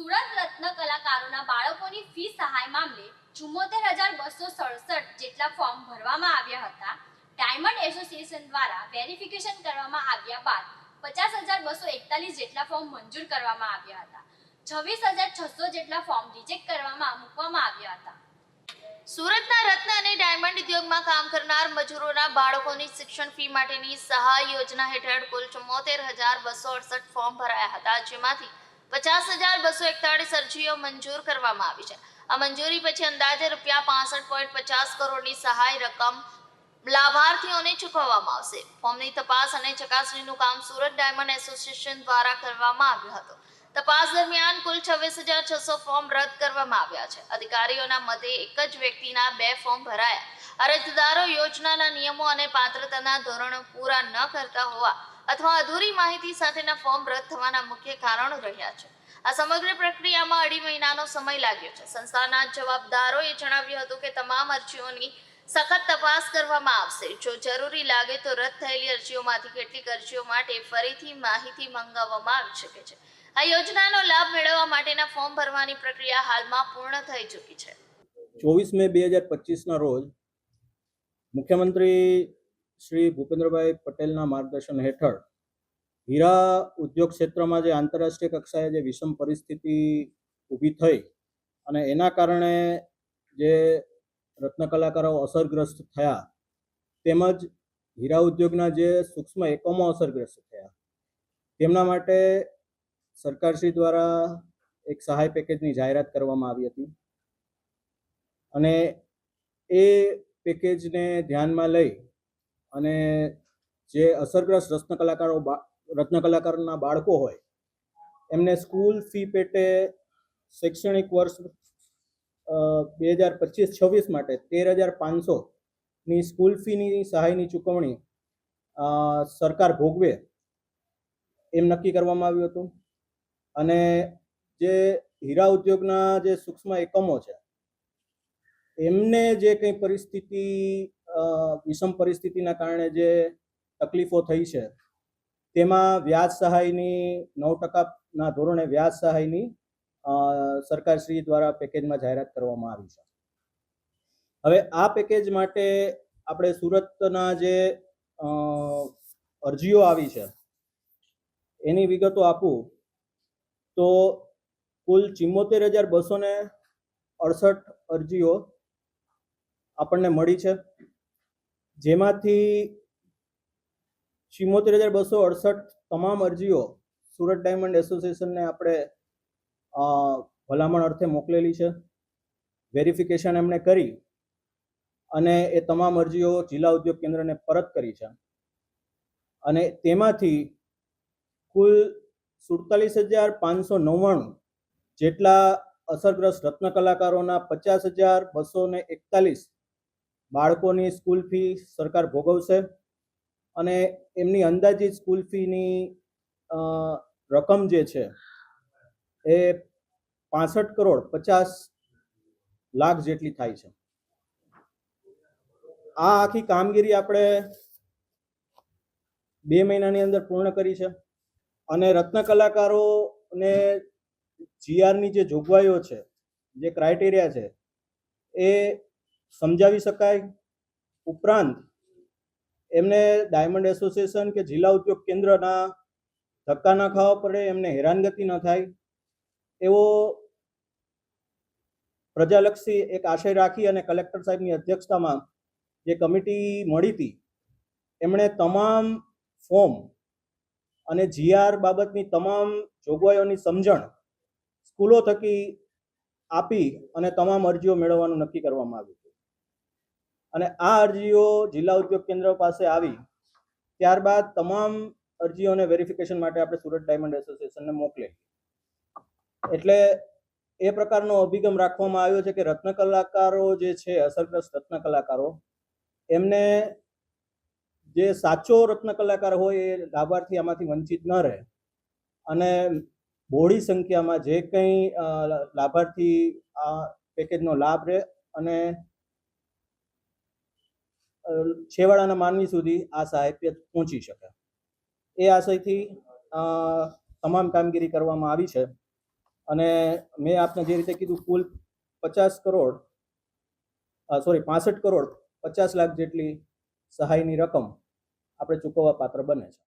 સુરત રત્ન કલાકારોના બાળકોની ફી સહાય મામલે ચુમ્મોતેર હજાર બસો સડસઠ જેટલા ફોર્મ ભરવામાં આવ્યા હતા. ડાયમંડ એસોસિએશન દ્વારા વેરિફિકેશન કરવામાં આવ્યા બાદ પચાસ હજાર બસો એકતાલીસ જેટલા ફોર્મ મંજૂર કરવામાં આવ્યા હતા. છવ્વીસ હજાર છસો જેટલા ફોર્મ રિજેક્ટ કરવામાં મૂકવામાં આવ્યા હતા. સુરતના રત્ન અને ડાયમંડ ઉદ્યોગમાં કામ કરનાર મજૂરોના બાળકોની શિક્ષણ ફી માટેની સહાય યોજના હેઠળ કુલ ચુમ્મોતેર હજાર બસો અડસઠ ફોર્મ ભરાયા હતા, જેમાંથી પચાસ હજાર બસો એકતાળીસ અરજીઓ મંજૂર કરવામાં આવી છે. આ મંજૂરી પછી અંદાજે રૂપિયા પાસઠ પોઈન્ટ પચાસ કરોડની સહાય રકમ લાભાર્થીઓને ચૂકવવામાં આવશે. ફોર્મની તપાસ અને ચકાસણીનું કામ સુરત ડાયમંડ એસોસિએશન દ્વારા કરવામાં આવ્યું હતું. તપાસ દરમિયાન કુલ છવ્વીસ હજાર છસો ફોર્મ રદ કરવામાં આવ્યા છે. અધિકારીઓના મતે એક જ વ્યક્તિના બે ફોર્મ ભરાયા. અરજદારો યોજનાના નિયમો અને પાત્રતાના ધોરણો પૂરા ન કરતા હોવા અથવા અધૂરી માહિતી સાથેના ફોર્મ રદ થવાના મુખ્ય કારણો રહ્યા છે. આ સમગ્ર પ્રક્રિયામાં અઢી મહિનાનો સમય લાગ્યો છે. સંસ્થાના જવાબદારોએ જણાવ્યું હતું કે તમામ અરજીઓની સખત તપાસ કરવામાં આવશે. જો જરૂરી લાગે તો રદ થયેલી અરજીઓમાંથી કેટલીક અરજીઓ માટે ફરીથી માહિતી મંગાવવામાં આવી શકે છે. આ યોજનાનો લાભ મેળવવા માટેના ફોર્મ ભરવાની પ્રક્રિયા હાલમાં પૂર્ણ થઈ ચૂકી છે. ચોવીસ મે બે હજાર પચીસના રોજ મુખ્યમંત્રી શ્રી ભૂપેન્દ્રભાઈ પટેલના માર્ગદર્શન હેઠળ હીરા ઉદ્યોગ ક્ષેત્રમાં જે આંતરરાષ્ટ્રીય કક્ષાએ જે વિષમ પરિસ્થિતિ ઊભી થઈ અને એના કારણે જે રત્ન કલાકારો અસરગ્રસ્ત થયા તેમજ હીરા ઉદ્યોગના જે સૂક્ષ્મ એકમો અસરગ્રસ્ત થયા. તેમના માટે સરકારશ્રી દ્વારા એક સહાય પેકેજની જાહેરાત કરવામાં આવી હતી અને એ પેકેજને ધ્યાનમાં લઈ અને જે અસરગ્રસ્ત રત્ન કલાકારો રત્ન કલાકારના બાળકો હોય, એમને સ્કૂલ ફી પેટે શૈક્ષણિક વર્ષ બે હજાર પચીસ છવ્વીસ માટે તેર હજાર પાંચસોની સ્કૂલ ફીની સહાયની ચૂકવણી સરકાર ભોગવે એમ નક્કી કરવામાં આવ્યું હતું. અને જે હીરા ઉદ્યોગના જે સૂક્ષ્મ એકમો છે, એમને જે કંઈ પરિસ્થિતિ વિષમ પરિસ્થિતિના કારણે જે તકલીફો થઈ છે, તેમાં વ્યાજ સહાયની નવ ટકાના ધોરણે વ્યાજ સહાયની સરકારશ્રી દ્વારા પેકેજમાં જાહેરાત કરવામાં આવી છે. હવે આ પેકેજ માટે આપણે સુરતના જે અરજીઓ આવી છે, એની વિગતો આપું. તો કુલ ચિમ્મોતેર હજાર બસો ને અડસઠ અરજીઓ આપણને મળી છે. જેમાંથી ચિમોતેર હજાર બસો અડસઠ તમામ અરજીઓ સુરત ડાયમંડ એસોસિએશનને આપણે ભલામણ અર્થે મોકલેલી છે. વેરિફિકેશન એમણે કરી અને એ તમામ અરજીઓ જિલ્લા ઉદ્યોગ કેન્દ્રને પરત કરી છે. અને તેમાંથી કુલ સુડતાલીસ હજાર પાંચસો નવ્વાણું જેટલા અસરગ્રસ્ત રત્ન કલાકારોના પચાસ હજાર બસો ને એકતાલીસ બાળકોની સ્કૂલ ફી સરકાર ભોગવશે અને એમની અંદાજિત સ્કૂલ ફીની રકમ જે છે એ પાસઠ કરોડ પચાસ લાખ જેટલી થાય છે. આ આખી કામગીરી આપણે બે મહિનાની અંદર પૂર્ણ કરી છે અને રત્ન કલાકારોને જીઆરની જે જોગવાઈઓ છે, જે ક્રાઇટેરિયા છે, એ સમજાવી શકાય? ઉપરાંત, એમને ડાયમંડ એસોસિએશન કે જિલ્લા ઉદ્યોગ કેન્દ્રના ધક્કા ન ખાવા પડે, એમને હેરાનગતિ ન થાય, એવો પ્રજાલક્ષી એક આશય રાખી અને કલેક્ટર સાહેબની અધ્યક્ષતામાં જે કમિટી મળી હતી, એમણે તમામ ફોર્મ અને જીઆર બાબતની તમામ જોગવાઈઓની સમજણ સ્કૂલો થકી આપી અને તમામ અરજીઓ મેળવવાનું નક્કી કરવામાં આવ્યું. અને આ અરજીઓ જિલ્લા ઉદ્યોગ કેન્દ્ર પાસે આવી, ત્યારબાદ તમામ અરજીઓને વેરિફિકેશન માટે આપણે સુરત ડાયમંડ એસોસિએશનને મોકલે એટલે એ પ્રકારનો અભિગમ રાખવામાં આવ્યો છે કે રત્ન કલાકારો જે છે, અસરગ્રસ્ત રત્ન કલાકારો, એમને જે સાચો રત્ન કલાકાર હોય એ લાભાર્થી આમાંથી વંચિત ન રહે. અને બોડી સંખ્યામાં જે કંઈ લાભાર્થી આ પેકેજનો લાભ રહે અને છેવાડાના માનવી સુધી આ સહાય પહોંચી શકે. એ આશયથી તમામ કામગીરી કરવામાં આવી છે. અને મેં આપને જે રીતે કીધું, કુલ પચાસ કરોડ સોરી, પાસઠ કરોડ, પચાસ લાખ જેટલી સહાયની રકમ આપણે ચૂકવવા પાત્ર બને છે.